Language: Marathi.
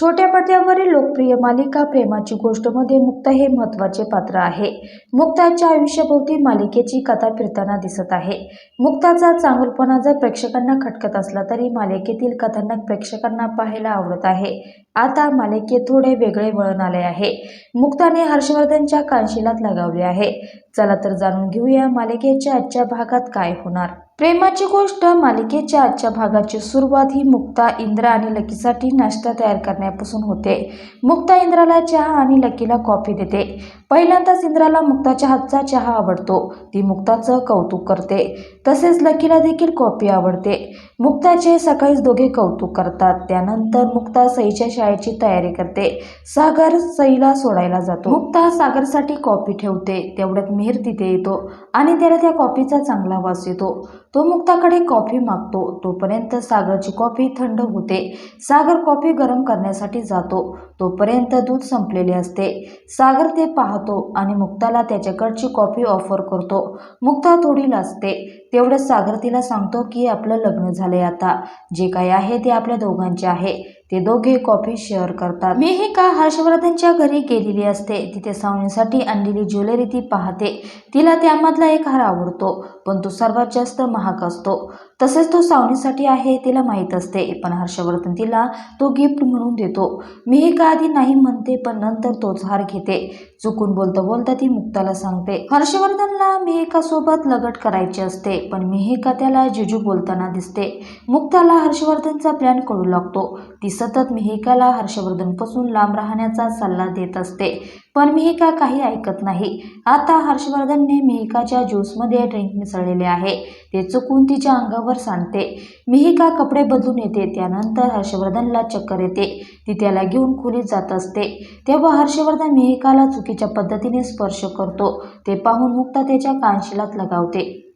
छोट्या पडद्यावरील लोकप्रिय मालिका प्रेमाची गोष्टमध्ये मुक्ता हे महत्त्वाचे पात्र आहे. मुक्ताच्या आयुष्याभोवती मालिकेची कथा फिरताना दिसत आहे. मुक्ताचा चांगलपणा जर प्रेक्षकांना खटकत असला तरी मालिकेतील कथानक प्रेक्षकांना पाहायला आवडत आहे. आता मालिकेत थोडे वेगळे वळण आले आहे. मुक्ताने हर्षवर्धनच्या कानशिलात लगावले आहे. चला तर जाणून घेऊया मालिकेच्या आजच्या भागात काय होणार. प्रेमाची गोष्ट मालिकेच्या आजच्या भागाची सुरुवात ही मुक्ता इंद्रा आणि लकीसाठी नाश्ता तयार करण्यापासून होते. मुक्ता इंद्राला चहा आणि लकीला कॉफी देते. पहिल्यांदाच इंद्राला मुक्ताच्या हातचा चहा आवडतो. ती मुक्ताचं कौतुक करते. तसेच लकीला देखील कॉफी आवडते. मुक्ताचे सकाळीच दोघे कौतुक करतात. त्यानंतर मुक्ता सईच्या शाळेची तयारी करते. सागर सईला सोडायला जातो. मुक्ता सागरसाठी कॉफी ठेवते. तेवढ्यात मेहर तिथे येतो आणि त्याला त्या कॉफीचा चांगला वास येतो. तो मुक्ताकडे कॉफी मागतो. तोपर्यंत सागरची कॉफी थंड होते. सागर कॉफी गरम करण्यासाठी जातो. तोपर्यंत दूध संपलेले असते. सागर ते पाहतो आणि मुक्ताला त्याच्याकडची कॉफी ऑफर करतो. मुक्ता थोडी लाजते तेवढ्यात सागर तिला सांगतो की आपलं लग्न झालंय आता. जे काही आहे ते आपल्या दोघांचे आहे. ते दोघे कॉफी शेअर करतात. मी एका हर्षवर्धनच्या घरी गेलेली असते? तिथे सावणीसाठी आणलेली ज्वेलरी ती पाहते. तिला त्यामधला एक हार आवडतो पण तो सर्वात जास्त महाग असतो. तसेच तो सावणीसाठी आहे तिला माहीत असते पण हर्षवर्धन तिला तो गिफ्ट म्हणून देतो. मी एका आधी नाही म्हणते पण नंतर तोच हार घेते. चुकून बोलता बोलता ती मुक्ताला सांगते. हर्षवर्धनला मेहिका सोबत लगट करायची असते पण मेहिका त्याला जिजू बोलताना दिसते. मुक्ताला हर्षवर्धनचा प्लॅन कळू लागतो. ती सतत मिहिकाला हर्षवर्धनपासून लांब राहण्याचा सल्ला देत असते. पण मिहिका काही ऐकत नाही. आता हर्षवर्धनने मिहिकाच्या ज्यूसमध्ये ड्रिंक मिसळलेले आहे. ते चुकून तिच्या अंगावर सांडते. मिहिका कपडे बदलून येते. त्यानंतर हर्षवर्धनला चक्कर येते. ती त्याला घेऊन खोलीत जात असते. तेव्हा हर्षवर्धन मिहिकाला चुकीच्या पद्धतीने स्पर्श करतो. ते पाहून मुक्ता त्याच्या कानशिलात लगावते.